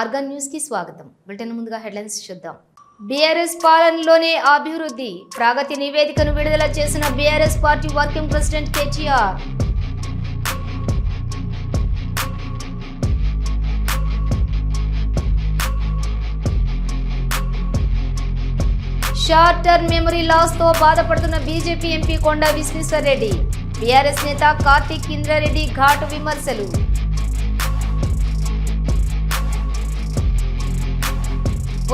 Organ న్యూస్కి స్వాగతం. Bulletin ముందుగా హెడ్లైన్స్ చూద్దాం. బీఆర్ఎస్ పాలనలోనే అభివృద్ధి. ప్రగతి నివేదికను విడుదల చేసిన BRS party working president KTR. Short term memory లాస్తో బాధపడుతున్న BJP MP Konda Vishweshwar Reddy. BRS నేత కార్తీక్ ఇంద్రారెడ్డి ఘాటు విమర్శలు.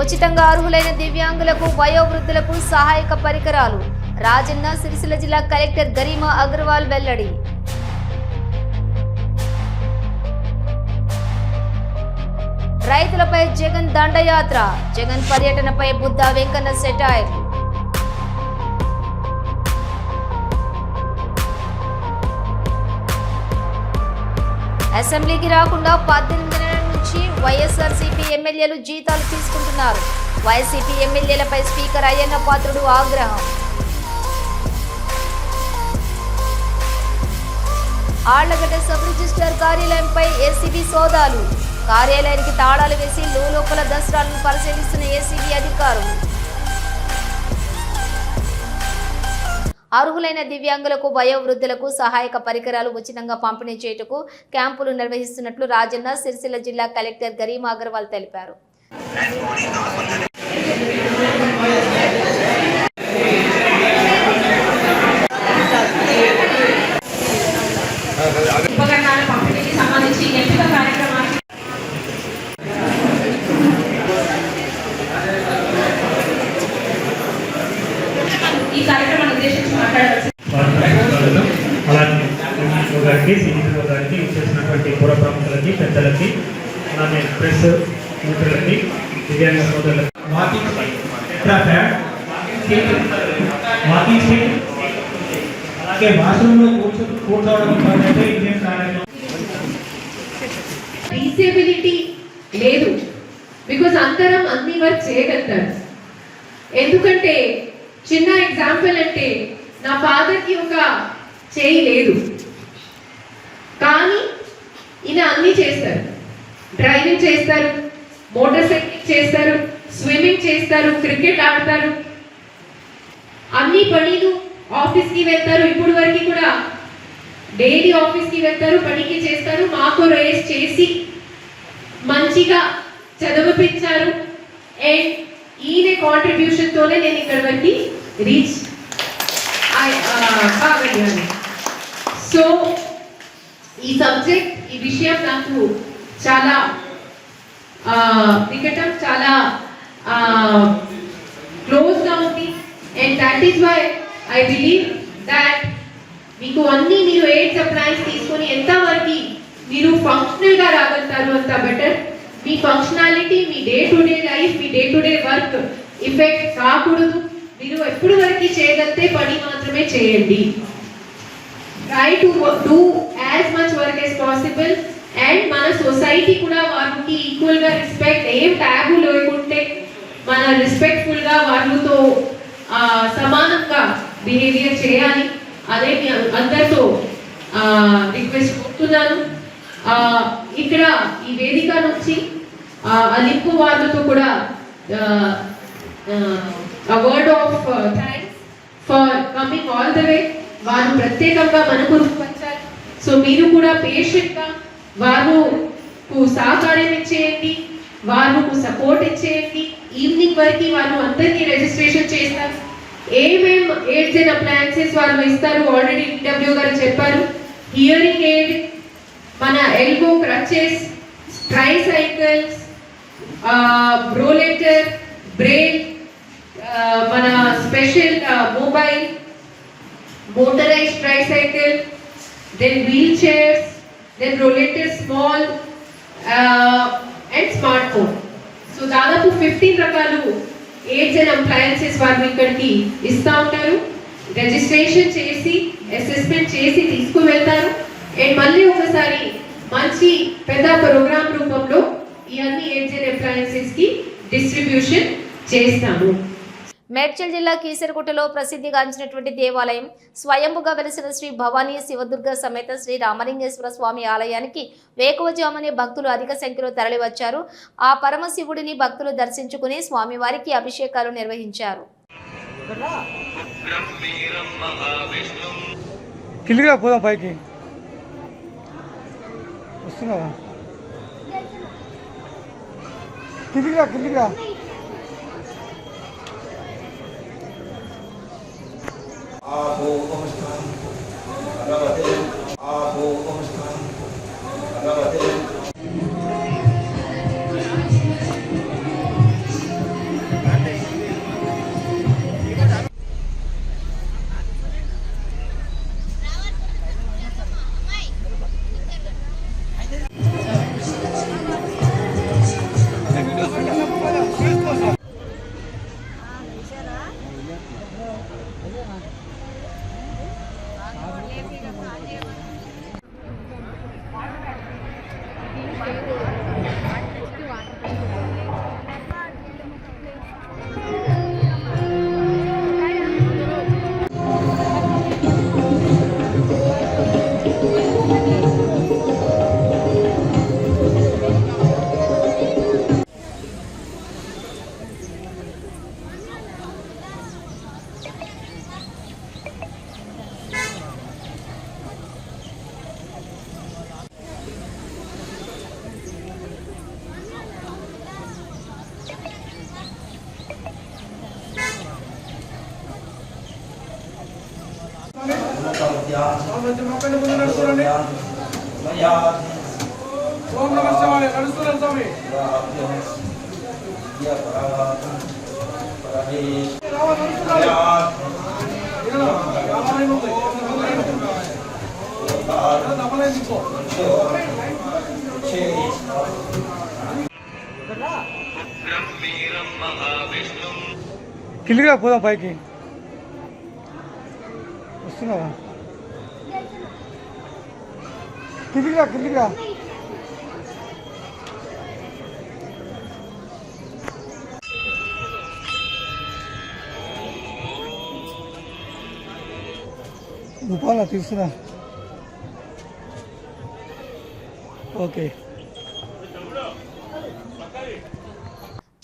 ఉచితంగా అర్హులైన దివ్యాంగులకు వయోవృద్ధులకు సహాయక పరికరాలు. రాజన్న సిరిసిల్ల జిల్లా కలెక్టర్ గరిమా అగర్వాల్ వెల్లడి. రైతులపై జగన్ దండయాత్ర. జగన్ పర్యటనపై బుద్ధ వెంకన్న సెటాయర్ అసెంబ్లీకి రాకుండా పద్దెనిమిది నుంచి వైఎస్ఆర్సీపీ ఎమ్మెల్యేలు జీతాలు తీసుకుంటున్నారు. వైసీపీ ఎమ్మెల్యేలపై స్పీకర్ అయ్యన్న పాత్రుడు ఆగ్రహం. ఆళ్ళగడ్డ సబ్ రిజిస్టర్ కార్యాలయంపై ఏసీబీ సోదాలు. కార్యాలయానికి తాళాలు వేసి లోపల దసరాలను పరిశీలిస్తున్న ఏసీబీ అధికారులు. అర్హులైన దివ్యాంగులకు వయోవృద్ధులకు సహాయక పరికరాలు ఉచితంగా పంపిణీ చేయుటకు క్యాంపులు నిర్వహిస్తున్నట్లు రాజన్న సిరిసిల్ల జిల్లా కలెక్టర్ గరీమా అగర్వాల్ తెలిపారు. పెద్దలకి అలాగే ప్రెస్ మిత్రులకి దివ్యాంగ సోదరులకి. Walking tetra pad walking stick అలాగే వాష్రూమ్లో కూర్చో కూర్చోవడం అంటే కార్యక్రమం రీసేబిలిటీ లేదు. బికాజ్ అందరం అన్ని వర్క్ చేయగలుగుతారు. ఎందుకంటే చిన్న ఎగ్జాంపుల్ అంటే నా ఫాదర్కి ఒక చేయి లేదు. కానీ ఈయన అన్ని చేస్తారు డ్రైవింగ్ చేస్తారు మోటార్ సైకిల్ చేస్తారు స్విమ్మింగ్ చేస్తారు క్రికెట్ ఆడతారు అన్ని పనులు ఆఫీస్కి వెళ్తారు ఇప్పుడు వరకు కూడా డైలీ ఆఫీస్కి వెళ్తారు పనికి చేస్తారు మాకు రేస్ చేసి మంచిగా చదివిపించారు అండ్ ఈయన కాంట్రిబ్యూషన్తోనే నేను ఇక్కడ వరకు రీచ్ కాగలిగాను సో ఈ సబ్జెక్ట్ ఈ విషయం నాకు చాలా నికటం చాలా క్లోజ్గా ఉంది. And that is why I believe that మీకు అన్ని మీరు ఎయిడ్ సప్లైస్ తీసుకొని ఎంతవరకు మీరు ఫంక్షనల్గా రాగలుగుతారు అంత బెటర్ మీ ఫంక్షనాలిటీ మీ day to day life me day to day work effect కాకూడదు మీరు ఎప్పుడు వరకు చేయగలిగితే పని మాత్రమే చేయండి. Try to do as much work as possible and మన సొసైటీ కూడా వారికి ఈక్వల్గా రెస్పెక్ట్ ఏం ట్యాబు లేకుంటే మన రెస్పెక్ట్ఫుల్గా వాళ్ళతో సమానంగా బిహేవియర్ చేయాలి. అదే మీ అందరితో రిక్వెస్ట్ కోరుతున్నాను ఇక్కడ ఈ వేదిక నుంచి అలింపు వాళ్ళతో కూడా word of thanks for coming all the way వారు ప్రత్యేకంగా మనకు పంచారు సో మీరు కూడా పేషెంట్గా వారు సహకారం ఇచ్చేయండి వారు సపోర్ట్ ఇచ్చేయండి. ఈవినింగ్ వరకు వారు అందరికీ రిజిస్ట్రేషన్ చేస్తారు. ఏమేం ఎయిడ్స్ అండ్ అప్లయన్సెస్ వాళ్ళు ఇస్తారు ఆల్రెడీ ఈడబ్ల్యూ గారు చెప్పారు. హియరింగ్ ఎయిడ్ మన elbow crutches tricycles rollator brake మన special mobile motorized tricycle, then wheelchairs, then rollator small uh, and smartphone. So దాదాపు ఫిఫ్టీన్ రకాలు ఎయిడ్స్ అండ్ అప్లయన్సెస్ వారు ఇక్కడికి ఇస్తూ ఉంటారు. రిజిస్ట్రేషన్ చేసి అసెస్మెంట్ చేసి తీసుకువెళ్తారు. అండ్ మళ్ళీ ఒకసారి మంచి పెద్ద ప్రోగ్రామ్ రూపంలో ఇవన్నీ అన్ని ఎయిడ్స్ అండ్ అప్లయన్సెస్కి డిస్ట్రిబ్యూషన్ చేస్తాము. మేడ్చల్ జిల్లా కీసరగుట్టలో ప్రసిద్ధిగాంచినటువంటి దేవాలయం స్వయంభుగా వెలిసిన శ్రీ భవానీ శివదుర్గ సమేత శ్రీ రామలింగేశ్వర స్వామి ఆలయానికి వేకువజామునే భక్తులు అధిక సంఖ్యలో తరలివచ్చారు. ఆ పరమశివుడిని భక్తులు దర్శించుకుని స్వామివారికి అభిషేకాలు నిర్వహించారు. కిందికి పోదాం పైకి. వస్తున్నావా? আবো অনুষ্ঠান আদালতে আবো অনুষ্ঠান আদালতে ఓం నమ శివాయ స్వామి పోదాం పైకి. వస్తున్నావా? కిందికి రా కిందికి రా రూపాయల తీసుకురా ఓకే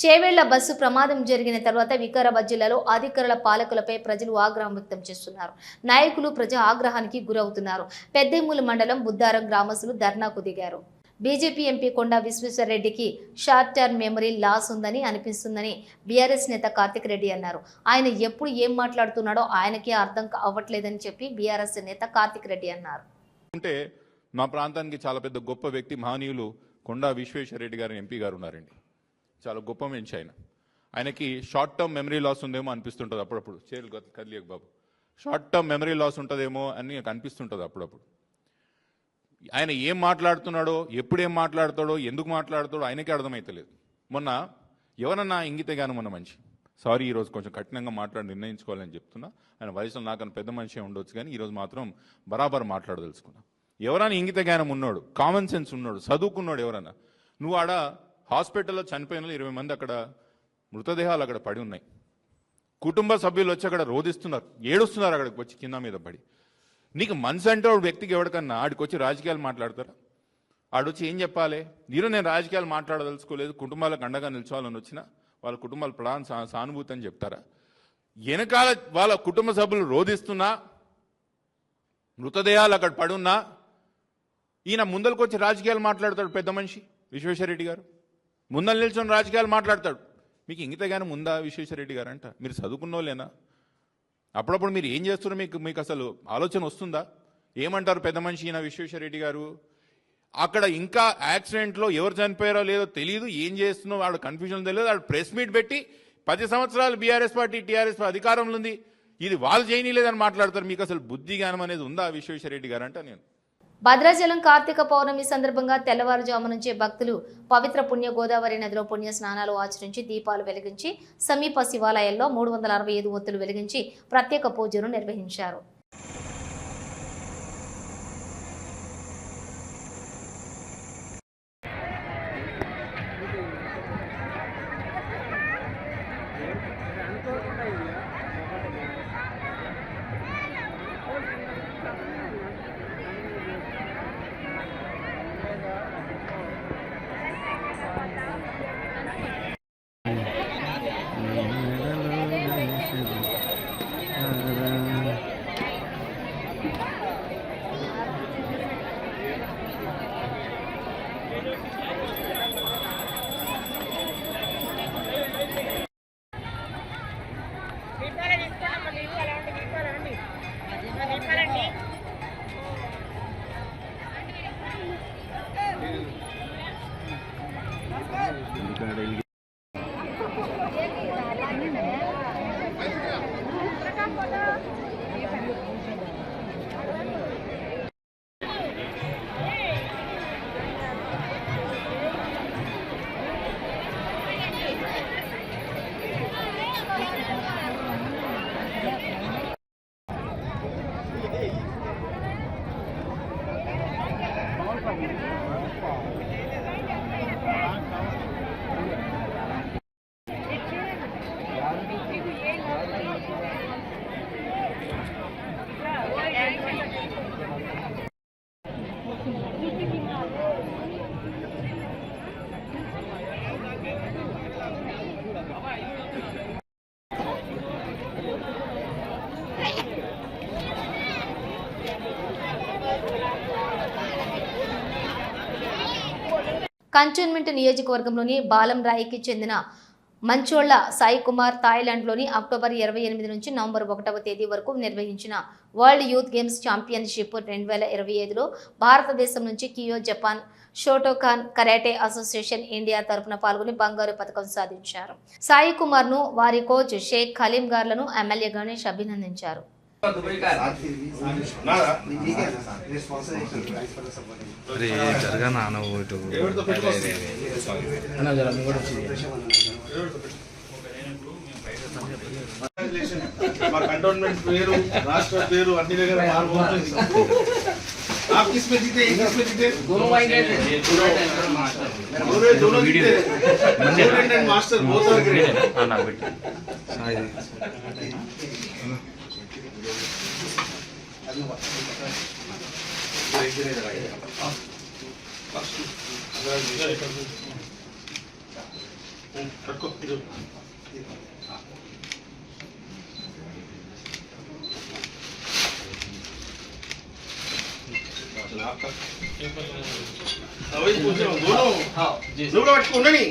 Chevella bus ప్రమాదం జరిగిన తర్వాత వికారాబాద్ జిల్లాలో అధికారుల పాలకులపై ప్రజలు ఆగ్రహం వ్యక్తం చేస్తున్నారు. నాయకులు ప్రజా ఆగ్రహానికి గురవుతున్నారు. పెద్దేమూలు మండలం బుద్ధారం గ్రామస్తులు ధర్నాకు దిగారు. బీజేపీ ఎంపీ కొండా విశ్వేశ్వరరెడ్డికి షార్ట్ టర్మ్ మెమరీ లాస్ ఉందని అనిపిస్తుందని బీఆర్ఎస్ నేత కార్తిక్ రెడ్డి అన్నారు. ఆయన ఎప్పుడు ఏం మాట్లాడుతున్నాడో ఆయనకే అర్థం అవ్వట్లేదని చెప్పి బీఆర్ఎస్ నేత కార్తిక్ రెడ్డి అన్నారు. అంటే మా ప్రాంతానికి చాలా పెద్ద గొప్ప వ్యక్తి మహనీయులు కొండా విశ్వేశ్వరరెడ్డి గారు ఎంపీ గారు ఉన్నారండి. చాలా గొప్ప మనిషి ఆయన. ఆయనకి షార్ట్ టర్మ్ మెమరీ లాస్ ఉందేమో అనిపిస్తుంటుంది అప్పుడప్పుడు. చేరు కదిలియకు బాబు. షార్ట్ టర్మ్ మెమరీ లాస్ ఉంటుందేమో అని నాకు అనిపిస్తుంటుంది అప్పుడప్పుడు. ఆయన ఏం మాట్లాడుతున్నాడో ఎప్పుడు ఏం మాట్లాడతాడో ఎందుకు మాట్లాడతాడో ఆయనకే అర్థమైతలేదు. మొన్న ఎవరన్నా ఇంగితే గాను మొన్న మంచి సారీ ఈరోజు కొంచెం కఠినంగా మాట్లాడి నిర్ణయించుకోవాలని చెప్తున్నా. ఆయన వయసులో నాకన్నా పెద్ద మనిషి ఉండొచ్చు కానీ ఈరోజు మాత్రం బరాబర్ మాట్లాడదలుచుకున్నా. ఎవరైనా ఇంగిత జ్ఞానం ఉన్నాడు కామన్ సెన్స్ ఉన్నాడు చదువుకున్నాడు ఎవరన్నా నువ్వు ఆడ హాస్పిటల్లో చనిపోయిన ఇరవై మంది అక్కడ మృతదేహాలు అక్కడ పడి ఉన్నాయి. కుటుంబ సభ్యులు వచ్చి అక్కడ రోధిస్తున్నారు. ఏడుస్తున్నారు అక్కడికి వచ్చి కింద మీద పడి. నీకు మనసు అంటే ఒక వ్యక్తికి ఎవరికన్నా ఆడికి వచ్చి రాజకీయాలు మాట్లాడతారా? ఆడొచ్చి ఏం చెప్పాలి? నేను నేను రాజకీయాలు మాట్లాడదలుచుకోలేదు కుటుంబాలకు అండగా నిల్చోవాలని వచ్చిన వాళ్ళ కుటుంబాల ప్రాణ సా- సానుభూతి అని చెప్తారా? వెనకాల వాళ్ళ కుటుంబ సభ్యులు రోధిస్తున్నా మృతదేహాలు అక్కడ పడున్నా ఈయన ముందరకు వచ్చి రాజకీయాలు మాట్లాడతాడు పెద్ద మనిషి విశ్వేశ్వరరెడ్డి గారు. ముందర నిల్చొని రాజకీయాలు మాట్లాడతాడు. మీకు ఇంగితగానే ముందా విశ్వేశ్వరరెడ్డి గారు అంట మీరు చదువుకున్నోలేనా అప్పుడప్పుడు మీరు ఏం చేస్తున్నారో మీకు మీకు అసలు ఆలోచన వస్తుందా? ఏమంటారు పెద్ద మనిషి ఈయన విశ్వేశ్వరరెడ్డి గారు? అక్కడ ఇంకా యాక్సిడెంట్లో ఎవరు చనిపోయారో లేదో తెలియదు ఏం చేస్తున్నో వాడు కన్ఫ్యూజన్ తెలియదు. వాడు ప్రెస్ మీట్ పెట్టి పది సంవత్సరాలు బీఆర్ఎస్ పార్టీ టీఆర్ఎస్ అధికారంలో ఉంది. ఇది వాళ్ళు చేయనీలేదని మాట్లాడతారు. మీకు అసలు బుద్ధి జ్ఞానం అనేది ఉందా విశ్వేశ్వరరెడ్డి గారు అంట నేను భద్రాచలం కార్తీక పౌర్ణమి సందర్భంగా తెల్లవారుజాము నుంచే భక్తులు పవిత్ర పుణ్య గోదావరి నదిలో పుణ్య స్నానాలు ఆచరించి దీపాలు వెలిగించి సమీప శివాలయాల్లో మూడు వందల అరవై ఐదు ఒత్తులు వెలిగించి ప్రత్యేక పూజను నిర్వహించారు. కంటోన్మెంట్ నియోజకవర్గంలోని బాలం రాయికి చెందిన మంచోళ్ళ సాయి కుమార్ థాయిలాండ్లోని అక్టోబర్ ఇరవై ఎనిమిది నుంచి నవంబర్ ఒకటవ తేదీ వరకు నిర్వహించిన వరల్డ్ యూత్ గేమ్స్ ఛాంపియన్షిప్ రెండు వేల ఇరవై ఐదులో భారతదేశం నుంచి Kiyo Japan Shotokan karate association India తరపున పాల్గొని బంగారు పథకం సాధించారు. సాయి కుమార్ను వారి కోచ్ షేక్ ఖలీం గార్లను ఎమ్మెల్యే గణేష్ అభినందించారు. అరే జరగనా నువ్వు ఇటు మా కంటోన్మెంట్ పేరు రాష్ట్ర పేరు అన్ని దగ్గర మారిపోతుంది आप किस में जीते एक किस में जीते दोनों दोनों दोनों जीते student and master both are great నాకు పెట్టి సాయి నువ్వు కూడా పట్టుకో ఉండని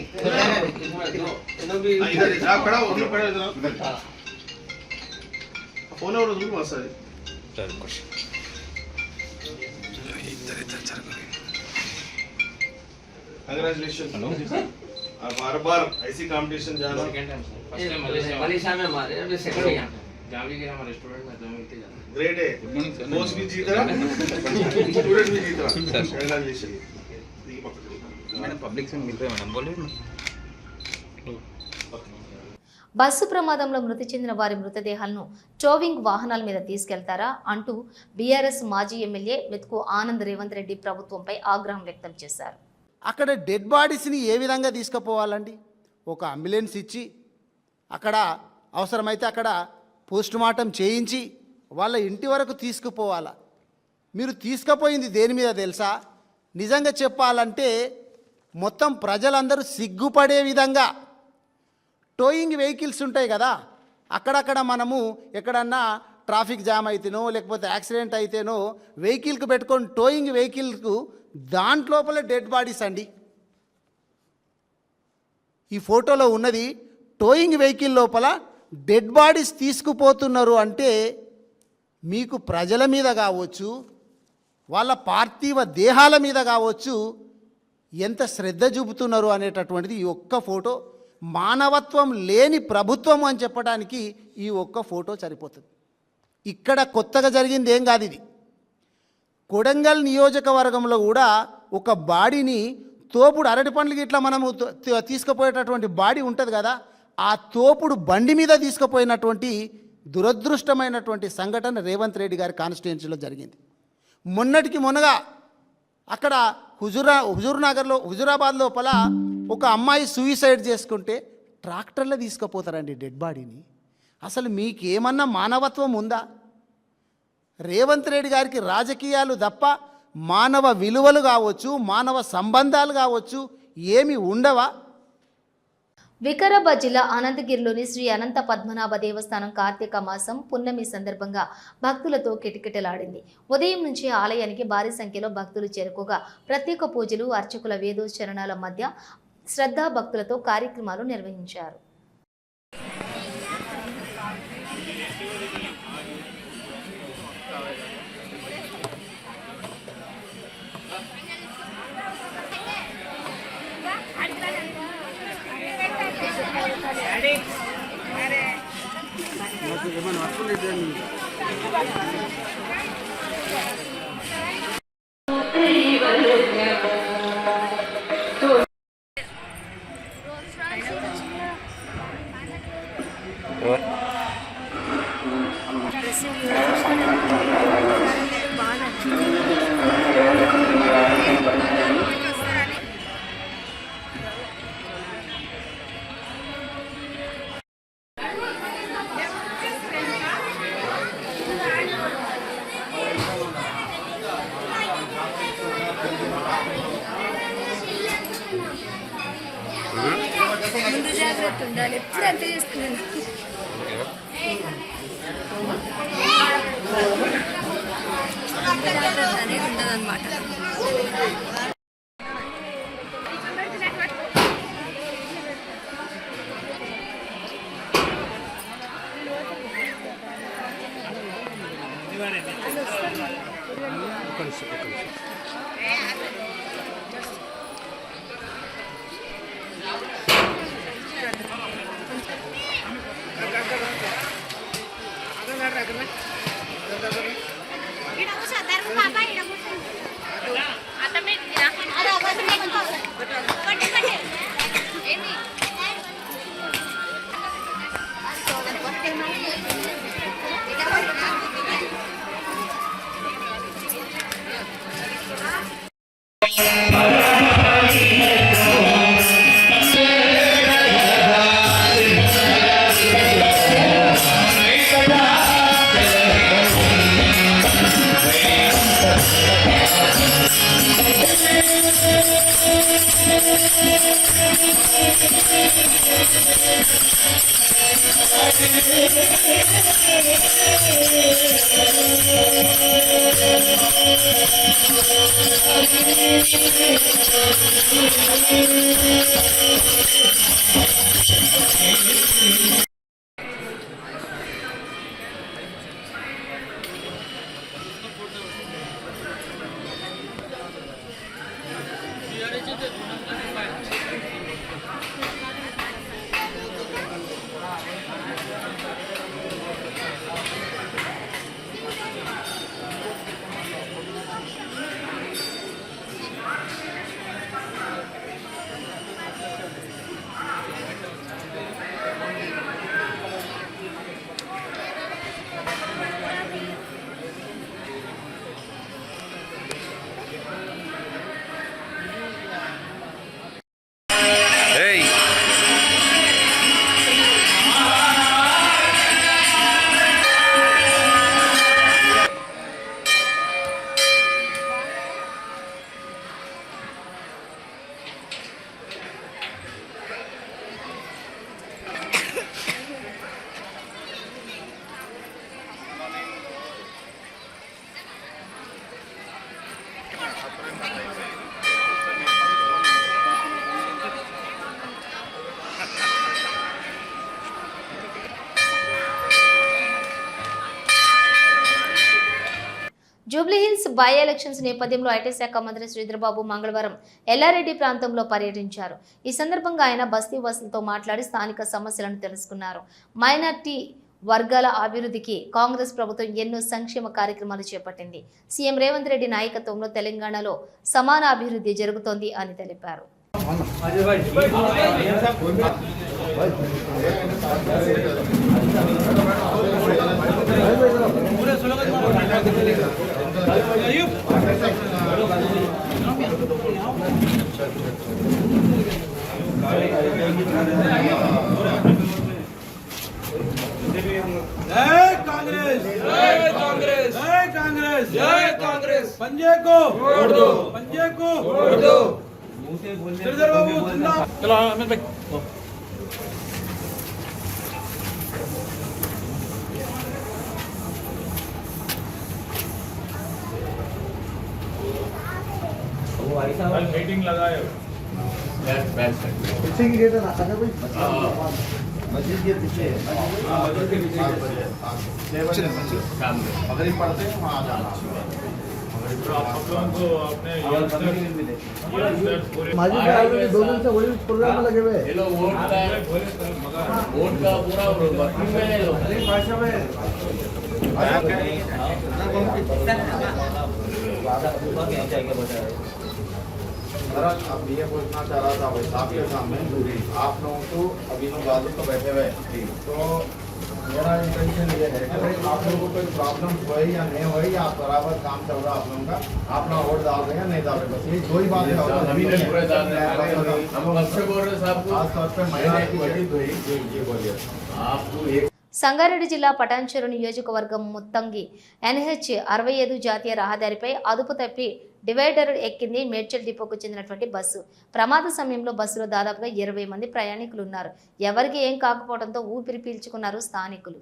ఆ, ఇద్దరు రా పడా ఉన్నారు పడా ఇద్దరు ఫోన్ ఎవరు చూడు వస్తుంది कंग्रेचुलेशन बार बार ऐसी कंपटीशन जाना मलेशिया में हमारे ग्रेट है? कोच भी जीत रहा स्टूडेंट भी जीत रहा कंग्रेचुलेशन मैंने पब्लिक से मिल रहे हैं मैडम। बोलिए బస్సు ప్రమాదంలో మృతి చెందిన వారి మృతదేహాలను టోవింగ్ వాహనాల మీద తీసుకెళ్తారా అంటూ బీఆర్ఎస్ మాజీ ఎమ్మెల్యే మెతుకు ఆనంద్ రేవంత్ రెడ్డి ప్రభుత్వంపై ఆగ్రహం వ్యక్తం చేశారు. అక్కడ డెడ్ బాడీస్ని ఏ విధంగా తీసుకుపోవాలండి? ఒక అంబులెన్స్ ఇచ్చి అక్కడ అవసరమైతే అక్కడ పోస్ట్ మార్టం చేయించి వాళ్ళ ఇంటి వరకు తీసుకుపోవాలా? మీరు తీసుకుపోయింది దేని మీద తెలుసా? నిజంగా చెప్పాలంటే మొత్తం ప్రజలందరూ సిగ్గుపడే విధంగా టోయింగ్ వెహికల్స్ ఉంటాయి కదా అక్కడక్కడ మనము ఎక్కడన్నా ట్రాఫిక్ జామ్ అయితేనో లేకపోతే యాక్సిడెంట్ అయితేనో వెహికల్కి పెట్టుకొని టోయింగ్ వెహికల్కు దాంట్లోపల డెడ్ బాడీస్ అండి. ఈ ఫోటోలో ఉన్నది టోయింగ్ వెహికల్ లోపల డెడ్ బాడీస్ తీసుకుపోతున్నారు అంటే మీకు ప్రజల మీద కావచ్చు వాళ్ళ పార్థివ దేహాల మీద కావచ్చు ఎంత శ్రద్ధ చూపుతున్నారు అనేటటువంటిది ఈ ఒక్క ఫోటో మానవత్వం లేని ప్రభుత్వం అని చెప్పడానికి ఈ ఒక్క ఫోటో సరిపోతుంది. ఇక్కడ కొత్తగా జరిగింది ఏం కాదు ఇది. కొడంగల్ నియోజకవర్గంలో కూడా ఒక బాడీని తోపుడు అరటి పండ్లకి ఇట్లా మనము తీసుకుపోయేటటువంటి బాడీ ఉంటుంది కదా ఆ తోపుడు బండి మీద తీసుకుపోయినటువంటి దురదృష్టమైనటువంటి సంఘటన రేవంత్ రెడ్డి గారి కాన్స్టిట్యున్సీలో జరిగింది. మొన్నటికి మొన్నగా అక్కడ హుజురా హుజూర్ నగర్లో హుజురాబాద్ లోపల ఒక అమ్మాయి సూయిసైడ్ చేసుకుంటే ట్రాక్టర్లో తీసుకుపోతారండి డెడ్ బాడీని అసలు మీకేమన్నా మానవత్వం ఉందా? రేవంత్ రెడ్డి గారికి రాజకీయాలు తప్ప మానవ విలువలు కావచ్చు మానవ సంబంధాలు కావచ్చు ఏమి ఉండవా? వికారాబాద్ జిల్లా అనంతగిరిలోని శ్రీ అనంత పద్మనాభ దేవస్థానం కార్తీక మాసం పున్నమి సందర్భంగా భక్తులతో కిటకిటలాడింది. ఉదయం నుంచి ఆలయానికి భారీ సంఖ్యలో భక్తులు చేరుకోగా ప్రత్యేక పూజలు అర్చకుల వేదోచ్చరణాల మధ్య శ్రద్ధా భక్తులతో కార్యక్రమాలు నిర్వహించారు. జాగ్రత్త ఉండాలి. ఎప్పుడు అంతే చేస్తున్నాను జాగ్రత్త అనేది ఉండదు బై ఎలక్షన్స్ నేపథ్యంలో ఐటీ శాఖ మంత్రి శ్రీధర్బాబు మంగళవారం ఎల్లారెడ్డి ప్రాంతంలో పర్యటించారు. ఈ సందర్భంగా ఆయన బస్తీ వాసులతో మాట్లాడి స్థానిక సమస్యలను తెలుసుకున్నారు. మైనార్టీ వర్గాల అభివృద్ధికి కాంగ్రెస్ ప్రభుత్వం ఎన్నో సంక్షేమ కార్యక్రమాలు చేపట్టింది. సీఎం రేవంత్ రెడ్డి నాయకత్వంలో తెలంగాణలో సమాన అభివృద్ధి జరుగుతోంది అని తెలిపారు. जय कांग्रेस। जय कांग्रेस। जय कांग्रेस। जय कांग्रेस। पंजे को वोट दो पंजे को वोट दो चलो अमित भाई भाई साहब। मीटिंग लगाए पीछे की गेट ना? अगर कोई मस्जिद के पीछे अगर ही पढ़ते हैं वहाँ जाना। दोनों से वही प्रोग्राम लगे हुए वोट का पूरा भाषा में। जाना अब ये पूछना चाह रहा था भाई आपके सामने। आप लोगों को अभी लोग बाजू को बैठे हुए तो मेरा इंटेंशन ये है कि भाई आप लोगों को कोई प्रॉब्लम हुई या नहीं हुई या आप बराबर काम चल रहा है आप लोगों का आप लोग वोट डाल रहे हैं या नहीं डाल रहे बस ये दो ही बात है। पूरे खास तौर पे महिला की ये बोलिए। आपको एक సంగారెడ్డి జిల్లా పటాన్చెరు నియోజకవర్గం ముత్తంగి ఎన్హెచ్ అరవై ఐదు జాతీయ రహదారిపై అదుపు తప్పి డివైడర్ ఎక్కింది మేడ్చల్ డిపోకు చెందినటువంటి బస్సు. ప్రమాద సమయంలో బస్సులో దాదాపుగా ఇరవై మంది ప్రయాణికులు ఉన్నారు ఎవరికి ఏం కాకపోవడంతో ఊపిరి పీల్చుకున్నారు స్థానికులు.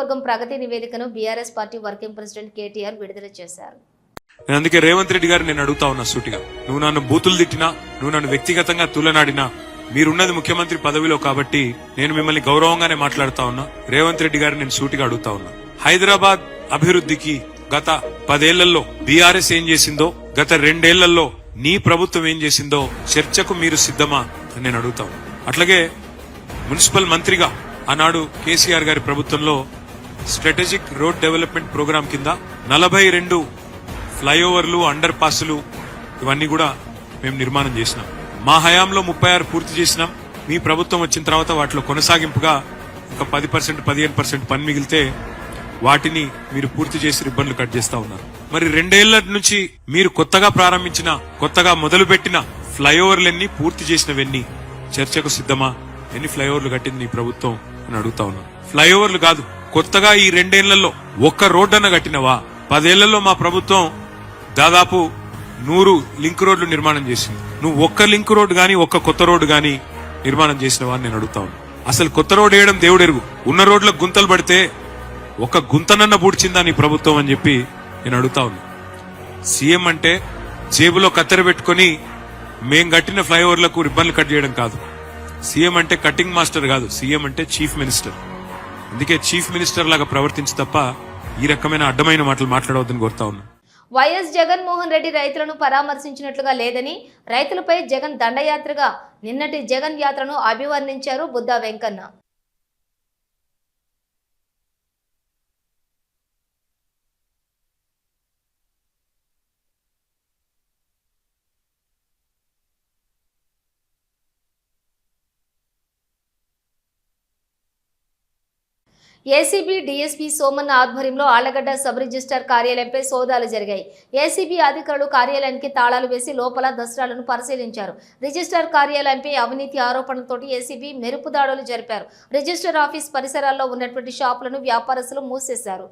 నియోజకవర్గం ప్రగతి నివేదికను BRS party working president KTR విడుదల చేశారు. నేను అందుకే రేవంత్ రెడ్డి గారు నేను అడుగుతా ఉన్నా సూటిగా. నువ్వు నన్ను బూతులు తిట్టినా నువ్వు నన్ను వ్యక్తిగతంగా తులనాడినా మీరున్నది ముఖ్యమంత్రి పదవిలో కాబట్టి నేను మిమ్మల్ని గౌరవంగానే మాట్లాడుతా ఉన్నా. రేవంత్ రెడ్డి గారు నేను సూటిగా అడుగుతా ఉన్నా. హైదరాబాద్ అభివృద్ధికి గత పదేళ్ళలో బీఆర్ఎస్ ఏం చేసిందో గత రెండేళ్ళలో నీ ప్రభుత్వం ఏం చేసిందో చర్చకు మీరు సిద్ధమా అని నేను అడుగుతాను అట్లాగే మున్సిపల్ మంత్రిగా ఆనాడు కేసీఆర్ గారి ప్రభుత్వంలో స్ట్రాటజిక్ రోడ్ డెవలప్మెంట్ ప్రోగ్రాం కింద నలభై రెండు ఫ్లైఓవర్లు అండర్ పాస్లు ఇవన్నీ కూడా మేము నిర్మాణం చేసినాం. మా హయాంలో ముప్పై ఆరు పూర్తి చేసినాం. మీ ప్రభుత్వం వచ్చిన తర్వాత వాటిలో కొనసాగింపుగా ఒక పది పర్సెంట్ పదిహేను పర్సెంట్ పని మిగిలితే వాటిని మీరు పూర్తి చేసి రిబ్బన్లు కట్ చేస్తా ఉన్నారు. మరి రెండేళ్ళ నుంచి మీరు కొత్తగా ప్రారంభించిన కొత్తగా మొదలుపెట్టిన ఫ్లైఓవర్లన్నీ పూర్తి చేసినవన్నీ చర్చకు సిద్ధమా? ఎన్ని ఫ్లైఓవర్లు కట్టింది నీ ప్రభుత్వం అని అడుగుతా ఉన్నా. ఫ్లైఓవర్లు కాదు కొత్తగా ఈ రెండేళ్ళలో ఒక్క రోడ్డన్న కట్టినవా? పదేళ్ళలో మా ప్రభుత్వం దాదాపు నూరు లింక్ రోడ్లు నిర్మాణం చేసింది. నువ్వు ఒక్క లింక్ రోడ్ గాని ఒక్క కొత్త రోడ్డు గాని నిర్మాణం చేసినవా అని నేను అడుగుతాను అసలు కొత్త రోడ్ వేయడం దేవుడు ఎరుగు ఉన్న రోడ్లకు గుంతలు పడితే ఒక గుంతనన్న పూడ్చిందా నీ ప్రభుత్వం అని చెప్పి నేను అడుగుతా ఉన్నా. సీఎం అంటే జేబులో కత్తెర పెట్టుకొని మేం కట్టిన ఫ్లైఓవర్లకు రిబ్బన్లు కట్ చేయడం కాదు. సీఎం అంటే కటింగ్ మాస్టర్ కాదు. సీఎం అంటే చీఫ్ మినిస్టర్. అందుకే చీఫ్ మినిస్టర్ లాగా ప్రవర్తించి తప్ప ఈ రకమైన అడ్డమైన మాటలు మాట్లాడవద్దని కోరుతా ఉన్నా. వైఎస్ జగన్మోహన్ రెడ్డి రైతులను పరామర్శించినట్లుగా లేదని రైతులపై జగన్ దండయాత్రగా నిన్నటి జగన్ యాత్రను అభివర్ణించారు బుద్ధా వెంకన్న. ఏసీబీ డీఎస్పీ సోమన్న ఆధ్వర్యంలో ఆళ్ళగడ్డ సబ్ రిజిస్టార్ కార్యాలయంపై సోదాలు జరిగాయి. ఏసీబీ అధికారులు కార్యాలయానికి తాళాలు వేసి లోపల దసరాలను పరిశీలించారు. రిజిస్టార్ కార్యాలయంపై అవినీతి ఆరోపణలతోటి ఏసీబీ మెరుపు దాడులు జరిపారు. రిజిస్టర్ ఆఫీస్ పరిసరాల్లో ఉన్నటువంటి షాపులను వ్యాపారస్తులు మూసేశారు.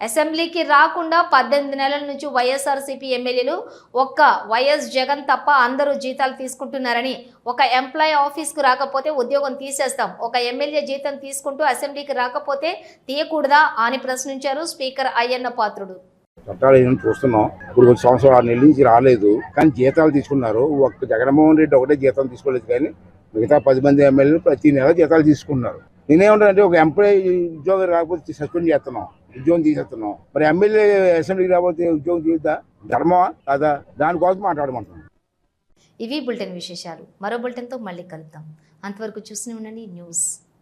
అసెంబ్లీకి రాకుండా పద్దెనిమిది నెలల నుంచి వైఎస్ఆర్సీపీ ఎమ్మెల్యేలు ఒక్క వైఎస్ జగన్ తప్ప అందరూ జీతాలు తీసుకుంటున్నారని ఒక ఎంప్లాయ్ ఆఫీస్కు రాకపోతే ఉద్యోగం తీసేస్తాం ఒక ఎమ్మెల్యే జీతం తీసుకుంటూ అసెంబ్లీకి రాకపోతే తీయకూడదా అని ప్రశ్నించారు స్పీకర్ అయ్యన్న పాత్రుడు. చట్టాలు చూస్తున్నాం. ఇప్పుడు ఒక సంవత్సరం ఆరు నెలల నుంచి రాలేదు. కానీ జీతాలు తీసుకున్నారు. ఒక్క జగన్మోహన్ రెడ్డి ఒకటే జీతం తీసుకోలేదు కానీ మిగతా పది మంది ఎమ్మెల్యేలు ప్రతి నెల జీతాలు తీసుకున్నారు నేనేమంటానంటే ఒక ఎంప్లాయీ ఉద్యోగం రాకపోతే సస్పెండ్ చేస్తున్నాం. ఉద్యోగం తీసేస్తున్నాం. మరి ఎమ్మెల్యే అసెంబ్లీకి రాకపోతే ఉద్యోగం తీద్దా ధర్మమా? కాదా? దానికోసం మాట్లాడమంటున్నాం. ఇవి బులెటిన్ విశేషాలు. మరో బులెటిన్తో మళ్ళీ కలుద్దాం. అంతవరకు చూసి ఉండండి. న్యూస్.